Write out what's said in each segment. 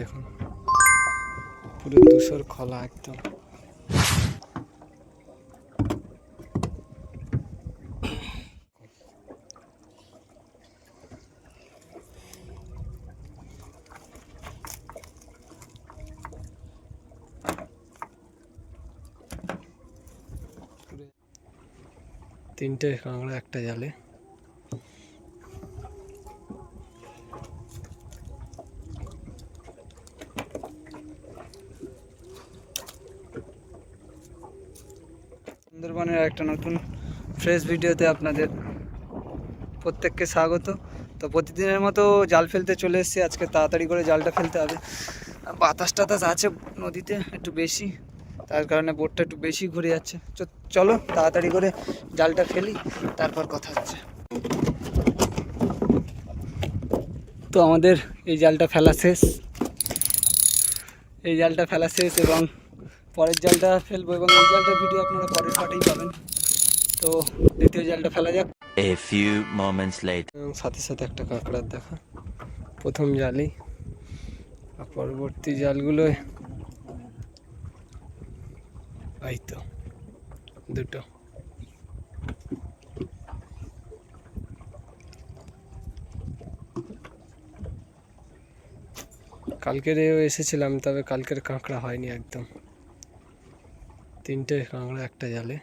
দেখুন। পুরো ধূসর খোলা একদম। তিনটে কাঁকড়া একটা জালে। সুন্দরবনের একটা নতুন ফ্রেশ ভিডিওতে আপনাদের প্রত্যেককে স্বাগত। তো প্রতিদিনের মতো জাল ফেলতে চলে এসেছি। আজকে তাড়াতাড়ি করে জালটা ফেলতে হবে। বাতাস টাতাস আছে নদীতে একটু বেশি, তার কারণে বোটটা একটু বেশি ঘুরে যাচ্ছে। চলো তাড়াতাড়ি করে জালটা ফেলি, তারপর কথা হচ্ছে। তো আমাদের এই জালটা ফেলা শেষ। এই জালটা ফেলা শেষ এবং পরের জালটা ফেলব এবং এই জালটার ভিডিও আপনারা পরের পাটেই পাবেন। তো দ্বিতীয় জালটা ফেলা যাক। এ moments later. এবং সাথে সাথে একটা কাঁকড়ার দেখা। প্রথম জালই। আর পরবর্তী জালগুলো এই তো দুটো। কালকের এসেছিলাম তবে কালকের কাঁকড়া হয়নি একদম। তিনটে, কাঁকড়া একটা জালে।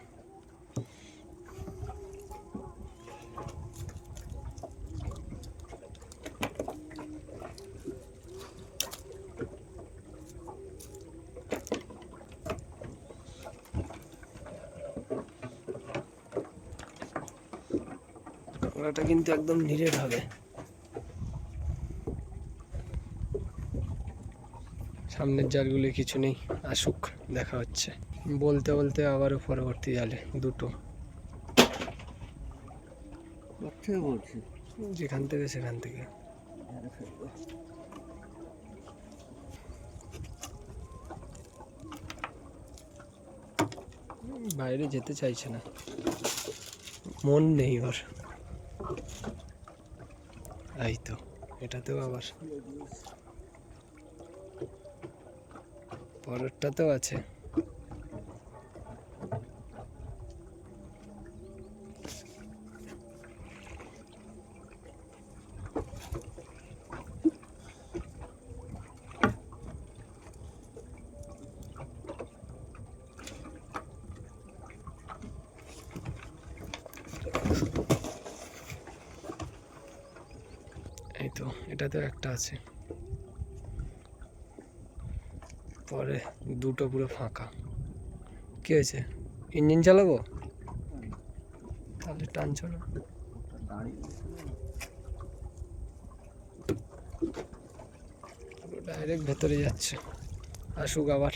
কাঁকড়াটা কিন্তু একদম নিরেট হবে। সামনের জালগুলি কিছু নেই, আসুক, দেখা হচ্ছে। বলতে বলতে আবারও পরবর্তী জালে দুটো। বলছি? যেখান থেকে সেখান থেকে। বাইরে যেতে চাইছে না। মন নেই ওর। এই তো এটাতেও আবার। পরেরটাতেও আছে। এই তো, এটাতেও একটা আছে। পরে দুটো পুরো ফাঁকা। কি হয়েছে? ইঞ্জিন চালাবো? তাহলে টানছো না ডাইরেক্ট ভেতরে যাচ্ছে। আসুক আবার।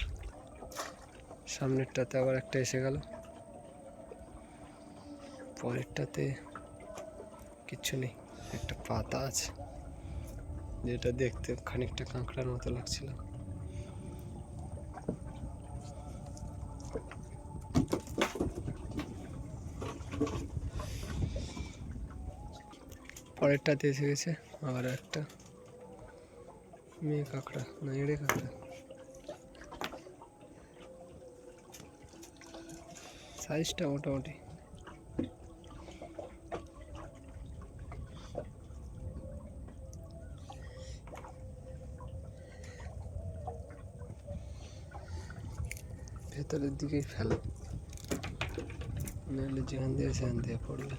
সামনেরটাতে আবার একটা এসে গেল। পরেরটাতে কিচ্ছু নেই, একটা পাতা আছে। যেটা দেখতে খানিকটা কাঁকড়ার মতো লাগছিল। পরেরটাতে এসে গেছে, আবার একটা। মেয়ে কাঁকড়া, না, এড়ে কাঁকড়া। সাইজটা মোটামুটি। ভেতরের দিকেই ফেলো। নাহলে যেখান দিয়ে সেখান দিয়ে পড়বে।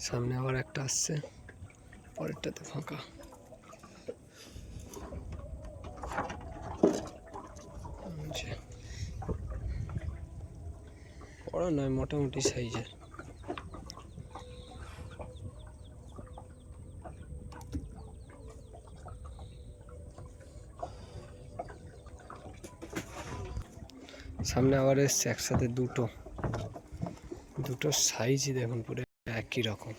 সামনে আবার একটা আসছে, পরেরটাতে ফাঁকা। বড় নয়, মোটামুটি সাইজের। সামনে আবার এসছে একসাথে দুটো। দুটো সাইজই দেখুন পুরো একই রকম।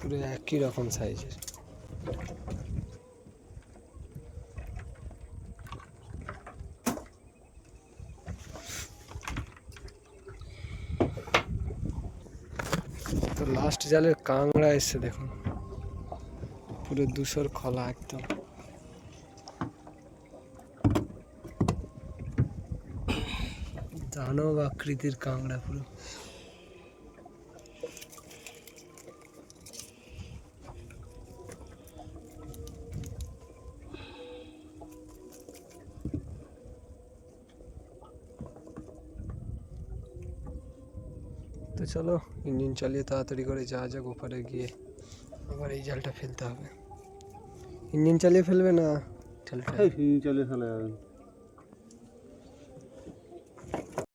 পুরো একই রকম সাইজের লাস্ট জালের কাংড়া এসছে, দেখুন। পুরো দুশোর খলা একদম। দানব আকৃতির কাংড়া পুরো। তো চলো ইঞ্জিন চালিয়ে তাড়াতাড়ি করে যাওয়া যাক ওপারে গিয়ে আবার এই জালটা ফেলতে হবে। ইঞ্জিন চালিয়ে ফেলবে না? চালিয়ে চলে চলে যাবে